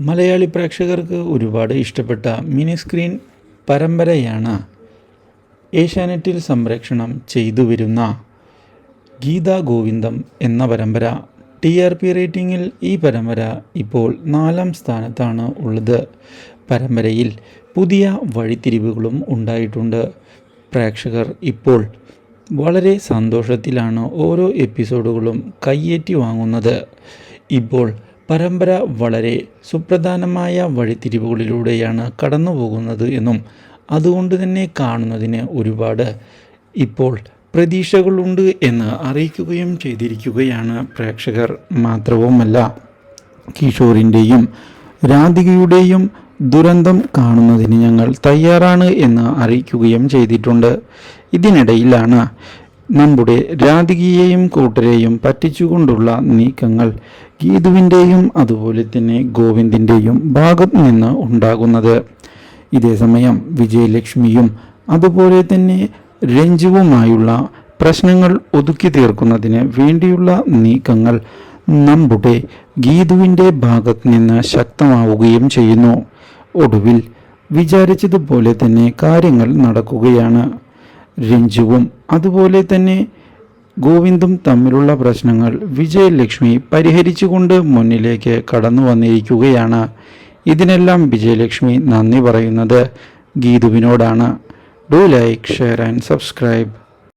മലയാളി പ്രേക്ഷകർക്ക് ഒരുപാട് ഇഷ്ടപ്പെട്ട മിനി സ്ക്രീൻ പരമ്പരയാണ് ഏഷ്യാനെറ്റിൽ സംപ്രേക്ഷണം ചെയ്തു വരുന്ന ഗീതാ ഗോവിന്ദം എന്ന പരമ്പര. ടി ആർ പി റേറ്റിംഗിൽ ഈ പരമ്പര ഇപ്പോൾ നാലാം സ്ഥാനത്താണ് ഉള്ളത്. പരമ്പരയിൽ പുതിയ വഴിത്തിരിവുകളും ഉണ്ടായിട്ടുണ്ട്. പ്രേക്ഷകർ ഇപ്പോൾ വളരെ സന്തോഷത്തിലാണ് ഓരോ എപ്പിസോഡുകളും കയ്യേറ്റി വാങ്ങുന്നത്. ഇപ്പോൾ പരമ്പര വളരെ സുപ്രധാനമായ വഴിത്തിരിവുകളിലൂടെയാണ് കടന്നു പോകുന്നത് എന്നും അതുകൊണ്ട് തന്നെ കാണുന്നതിന് ഒരുപാട് ഇപ്പോൾ പ്രതീക്ഷകളുണ്ട് എന്ന് അറിയിക്കുകയും ചെയ്തിരിക്കുകയാണ് പ്രേക്ഷകർ മാത്രവുമല്ല. കിഷോറിന്റെയും രാധികയുടെയും ദുരന്തം കാണുന്നതിന് ഞങ്ങൾ തയ്യാറാണ് എന്ന് അറിയിക്കുകയും ചെയ്തിട്ടുണ്ട്. ഇതിനിടയിലാണ് നമ്മുടെ രാധികയെയും കൂട്ടരെയും പറ്റിച്ചുകൊണ്ടുള്ള നീക്കങ്ങൾ ഗീതുവിന്റെയും അതുപോലെ തന്നെ ഗോവിന്ദിന്റെയും ഭാഗത്ത് നിന്ന് ഉണ്ടാകുന്നത്. ഇതേസമയം വിജയലക്ഷ്മിയും അതുപോലെ തന്നെ രഞ്ജുവുമായുള്ള പ്രശ്നങ്ങൾ ഒതുക്കി തീർക്കുന്നതിന് വേണ്ടിയുള്ള നീക്കങ്ങൾ നമ്മുടെ ഗീതുവിന്റെ ഭാഗത്ത് നിന്ന് ശക്തമാവുകയും ചെയ്യുന്നു. ഒടുവിൽ വിചാരിച്ചതുപോലെ തന്നെ കാര്യങ്ങൾ നടക്കുകയാണ്. രഞ്ജുവും അതുപോലെ തന്നെ ഗോവിന്ദും തമ്മിലുള്ള പ്രശ്നങ്ങൾ വിജയലക്ഷ്മി പരിഹരിച്ചുകൊണ്ട് മുന്നിലേക്ക് കടന്നു വന്നിരിക്കുകയാണ്. ഇതിനെല്ലാം വിജയലക്ഷ്മി നന്ദി പറയുന്നത് ഗീതുവിനോടാണ്. Do like share and subscribe